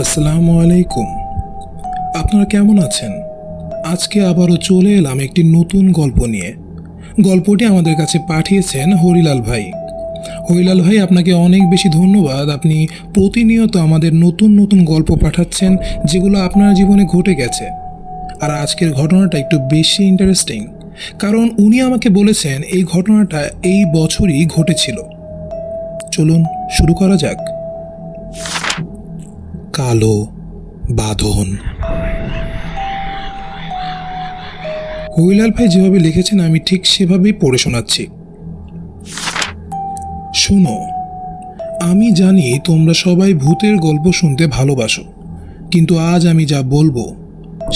আসসালামু আলাইকুম। আপনারা কেমন আছেন? আজকে আবারও চলে এলাম একটি নতুন গল্প নিয়ে। গল্পটি আমাদের কাছে পাঠিয়েছেন হরিলাল ভাই। হরিলাল ভাই, আপনাকে অনেক বেশি ধন্যবাদ। আপনি প্রতিনিয়ত আমাদের নতুন নতুন গল্প পাঠাচ্ছেন, যেগুলো আপনার জীবনে ঘটে গেছে। আর আজকের ঘটনাটা একটু বেশি ইন্টারেস্টিং কারণ উনি আমাকে বলেছেন, এই ঘটনাটা এই বছরই ঘটেছিল। চলুন, শুরু করা যাক। কালো বাঁধন। হইলাল ভাই যেভাবে লিখেছেন, আমি ঠিক সেভাবেই পড়ে শোনাচ্ছি। শোনো, আমি জানি তোমরা সবাই ভূতের গল্প শুনতে ভালোবাসো, কিন্তু আজ আমি যা বলব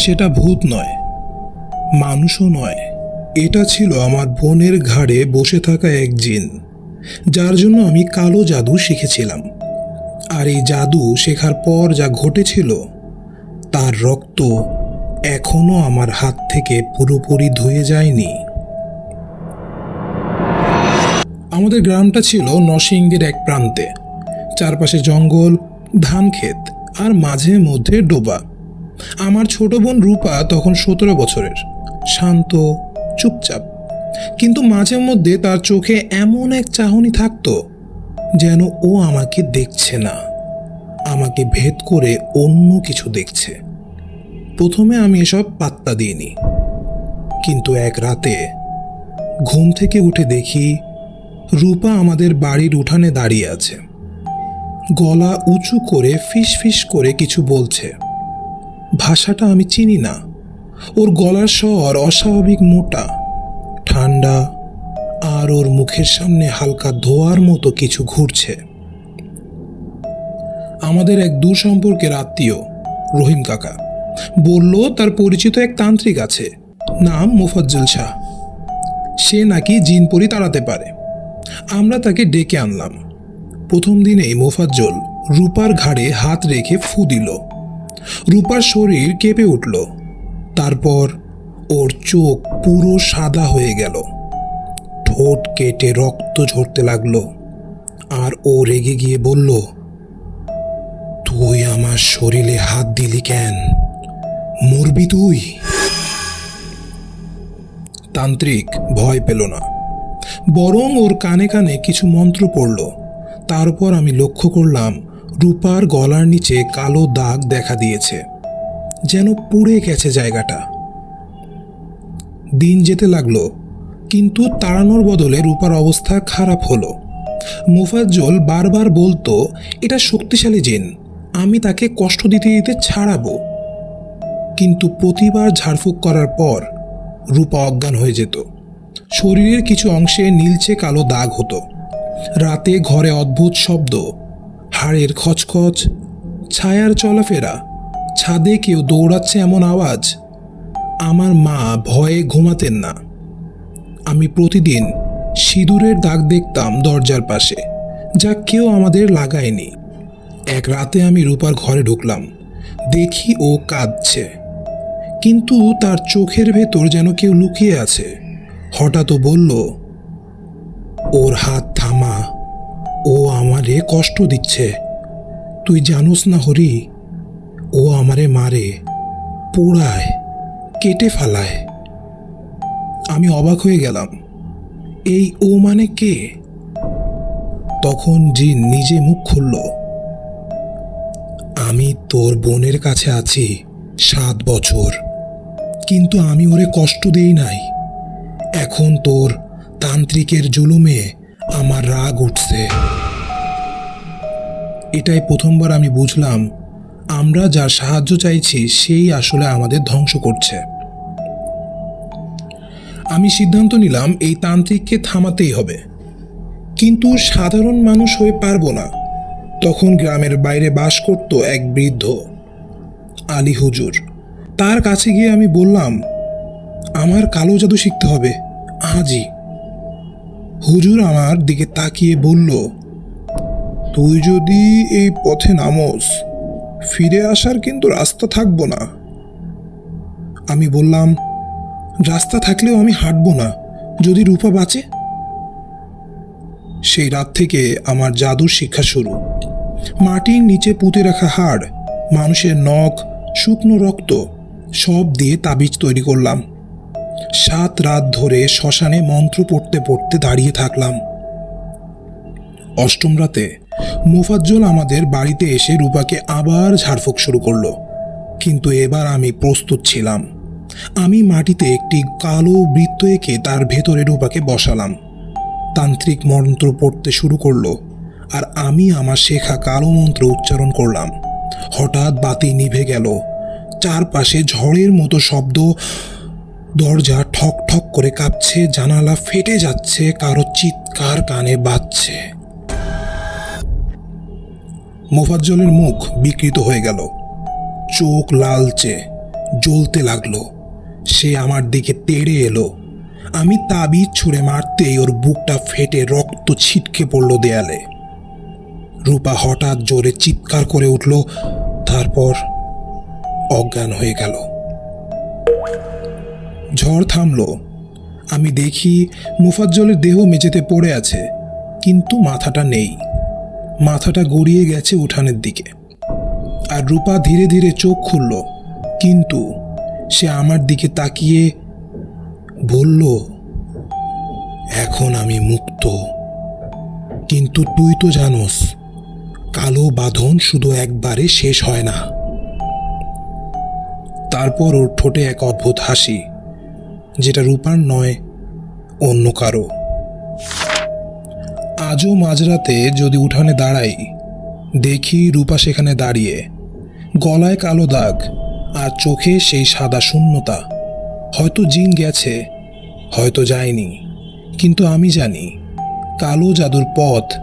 সেটা ভূত নয়, মানুষও নয়। এটা ছিল আমার বোনের ঘাড়ে বসে থাকা এক জিন, যার জন্য আমি কালো জাদু শিখেছিলাম। আর এই জাদু শেখার পর যা ঘটেছিল, তার রক্ত এখনও আমার হাত থেকে পুরোপুরি ধুয়ে যায়নি। আমাদের গ্রামটা ছিল নরসিংদীর এক প্রান্তে। চারপাশে জঙ্গল, ধান ক্ষেত আর মাঝে মধ্যে ডোবা। আমার ছোট বোন রূপা তখন সতেরো বছরের, শান্ত, চুপচাপ। কিন্তু মাঝে মধ্যে তার চোখে এমন এক চাহনি থাকতো যেন ও আমাকে দেখছে না। আমাকে ভেদ করে অন্য কিছু দেখছে। প্রথমে আমি এসব পাত্তা দিইনি। কিন্তু এক রাতে ঘুম থেকে উঠে দেখি রূপা আমাদের বাড়ির উঠানে দাঁড়িয়ে আছে। গলা উঁচু করে ফিস ফিস করে কিছু বলছে। ভাষাটা আমি চিনি না। ওর গলার স্বর অস্বাভাবিক মোটা, ঠান্ডা আর ওর মুখের সামনে হালকা ধোয়ার মতো কিছু ঘুরছে। আমাদের এক দূর সম্পর্কের আত্মীয়, রহিম কাকা। বলল, তার পরিচিত এক তান্ত্রিক আছে, নাম মোফাজ্জল শাহ। সে নাকি জিনপরি তাড়াতে পারে। আমরা তাকে ডেকে আনলাম। প্রথম দিনেই মোফাজ্জল রূপার ঘাড়ে হাত রেখে ফু দিল। রূপার শরীর কেঁপে উঠল। তারপর ওর চোখ পুরো সাদা হয়ে গেল। ঠোঁট কেটে রক্ত ঝরতে লাগল। আর ও রেগে গিয়ে বলল, তুই আমার শরীরে হাত দিলি কেন? মরবি তুই? তান্ত্রিক ভয় পেল না। বরং ওর কানে কানে কিছু মন্ত্র পড়ল। তারপর আমি লক্ষ্য করলাম, রূপার গলার নিচে কালো দাগ দেখা দিয়েছে, যেন পুড়ে গেছে জায়গাটা। দিন যেতে লাগল কিন্তু তাড়ানোর বদলে রূপার অবস্থা খারাপ হলো। মুফাজ্জল বারবার বলতো, এটা শক্তিশালী জিন, আমি তাকে কষ্ট দিতে দিতে ছাড়াবো। কিন্তু প্রতিবার ঝাড়ফুঁক করার পর রূপা অজ্ঞান হয়ে যেত। শরীরের কিছু অংশে নীলচে কালো দাগ হতো। রাতে ঘরে অদ্ভুত শব্দ, হাড়ের খচখচ, ছায়ার চলাফেরা, ছাদে কেউ দৌড়াচ্ছে এমন আওয়াজ, আমার মা ভয়ে ঘুমাতেন না। আমি প্রতিদিন সিঁদুরের দাগ দেখতাম দরজার পাশে, যা কেউ আমাদের লাগায়নি। এক রাতে আমি রূপার ঘরে ঢুকলাম, দেখি ও কাঁদছে। কিন্তু তার চোখের ভেতর যেন কেউ লুকিয়ে আছে। হঠাৎ ও বলল, ওর হাত থামা, ও আমারে কষ্ট দিচ্ছে। তুই জানোস না হরি, ও আমারে মারে, পোড়ায়, কেটে ফেলায়। আমি অবাক হয়ে গেলাম। এই ও মানে কে? তখন জিন নিজে মুখ খুলল। আমি তোর বোনের কাছে আছি সাত বছর, কিন্তু আমি ওরে কষ্ট দেই নাই। এখন তোর তান্ত্রিকের জুলুমে আমার রাগ উঠছে। এটাই প্রথমবার আমি বুঝলাম, আমরা যার সাহায্য চাইছি, সেই আসলে আমাদের ধ্বংস করছে। আমি সিদ্ধান্ত নিলাম এই তান্ত্রিককে থামাতেই হবে। কিন্তু সাধারণ মানুষ হয়ে পারব না। তখন গ্রামের বাইরে বাস করত এক বৃদ্ধ, আলী হুজুর। তার কাছে গিয়ে আমি বললাম, আমার কালো জাদু শিখতে হবে, আজই। হুজুর আমার দিকে তাকিয়ে বলল, তুই যদি এই পথে নামোস, ফিরে আসার কিন্তু রাস্তা থাকব না। আমি বললাম রাস্তা থাকলেও আমি হাঁটবো না, যদি রূপা বাঁচে। সেই রাত থেকে আমার জাদুর শিক্ষা শুরু। মাটির নিচে পুঁতে রাখা হাড়, মানুষের নখ, শুকনো রক্ত, সব দিয়ে তাবিজ তৈরি করলাম। সাত রাত ধরে শ্মশানে মন্ত্র পড়তে পড়তে দাঁড়িয়ে থাকলাম। অষ্টম রাতে মোফাজ্জল আমাদের বাড়িতে এসে রূপাকে আবার ঝাড়ফুঁক শুরু করল। কিন্তু এবার আমি প্রস্তুত ছিলাম। আমি মাটিতে একটি কালো বৃত্ত এঁকে তার ভেতরে রূপাকে বসালাম। তান্ত্রিক মন্ত্র পড়তে শুরু করল, আর আমি আমার শেখা কালো মন্ত্র উচ্চারণ করলাম। হঠাৎ বাতি নিভে গেল। চারপাশে ঝড়ের মতো শব্দ, দরজা ঠক ঠক করে কাঁপছে, জানালা ফেটে যাচ্ছে, কারও চিৎকার কানে বাজছে। মোফাজ্জলের মুখ বিকৃত হয়ে গেল। চোখ লালচে, জ্বলতে লাগল। সে আমার দিকে তেড়ে এলো। আমি তাবিজ ছুঁড়ে মারতেই ওর বুকটা ফেটে রক্ত ছিটকে পড়ল দেয়ালে। রূপা হঠাৎ জোরে চিৎকার করে উঠল, তারপর অজ্ঞান হয়ে গেল। ঝড় থামলো। আমি দেখি মুফাজ্জলের দেহ মেঝেতে পড়ে আছে, কিন্তু মাথাটা নেই। মাথাটা গড়িয়ে গেছে উঠানের দিকে। আর রূপা ধীরে ধীরে চোখ খুলল, কিন্তু সে আমার দিকে তাকিয়ে বলল, এখন আমি মুক্ত। কিন্তু তুই তো জানোস, কালো বাঁধন শুধু একবারে শেষ হয় না। তারপর ওর ঠোঁটে এক অদ্ভুত হাসি, যেটা রূপার নয়, অন্য কারও। আজও মাঝরাতে যদি উঠানে দাঁড়াই, দেখি রূপা সেখানে দাঁড়িয়ে, গলায় কালো দাগ আর চোখে সেই সাদা শূন্যতা। হয়তো জিন গেছে, হয়তো যায়নি। কিন্তু আমি জানি, কালো জাদুর পথ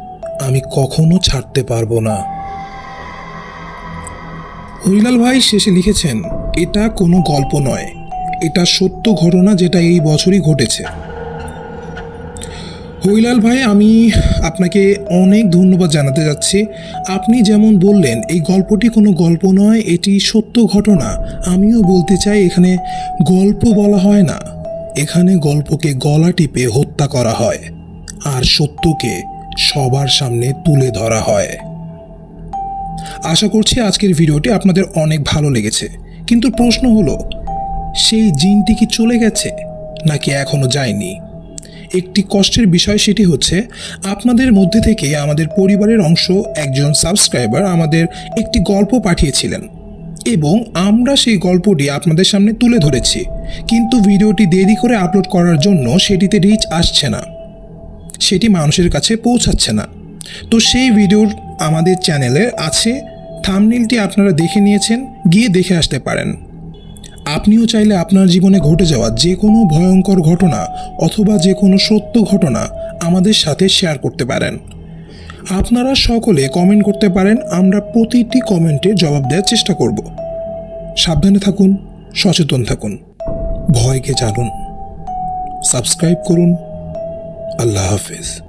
আমি কখনো ছাড়তে পারব না। হরিলাল ভাই শেষে লিখেছেন, এটা কোনো গল্প নয়। এটা সত্য ঘটনা যেটা এই বছরই ঘটেছে। হরিলাল ভাই, আমি আপনাকে অনেক ধন্যবাদ জানাতে যাচ্ছি। আপনি যেমন বললেন, এই গল্পটি কোনো গল্প নয়, এটি সত্য ঘটনা। আমিও বলতে চাই, এখানে গল্প বলা হয় না। এখানে গল্পকে গলা টিপে হত্যা করা হয়, আর সত্যকে সবার সামনে তুলে ধরা হয়। আশা করছি আজকের ভিডিওটি আপনাদের অনেক ভালো লেগেছে। কিন্তু প্রশ্ন হলো, সেই জিনটি কি চলে গেছে, নাকি এখনও যায়নি? একটি কষ্টের বিষয় সেটি হচ্ছে, আপনাদের মধ্যে থেকে আমাদের পরিবারের অংশ একজন সাবস্ক্রাইবার আমাদের একটি গল্প পাঠিয়েছিলেন। এবং আমরা সেই গল্পটি আপনাদের সামনে তুলে ধরেছি। কিন্তু ভিডিওটি দেরি করে আপলোড করার জন্য সেটিতে রিচ আসছে না। সেটি মানুষের কাছে পৌঁছাচ্ছে না। তো সেই ভিডিওর আমাদের চ্যানেলে আছে থামনিলটি আপনারা দেখে নিয়েছেন, গিয়ে দেখে আসতে পারেন। আপনিও চাইলে আপনার জীবনে ঘটে যাওয়া যে কোনো ভয়ঙ্কর ঘটনা অথবা যে কোনো সত্য ঘটনা আমাদের সাথে শেয়ার করতে পারেন। আপনারা সকলে কমেন্ট করতে পারেন, আমরা প্রতিটি কমেন্টে জবাব দেওয়ার চেষ্টা করব। সাবধানে থাকুন, সচেতন থাকুন, ভয়কে জানুন সাবস্ক্রাইব করুন। আল্লাহ হাফেজ।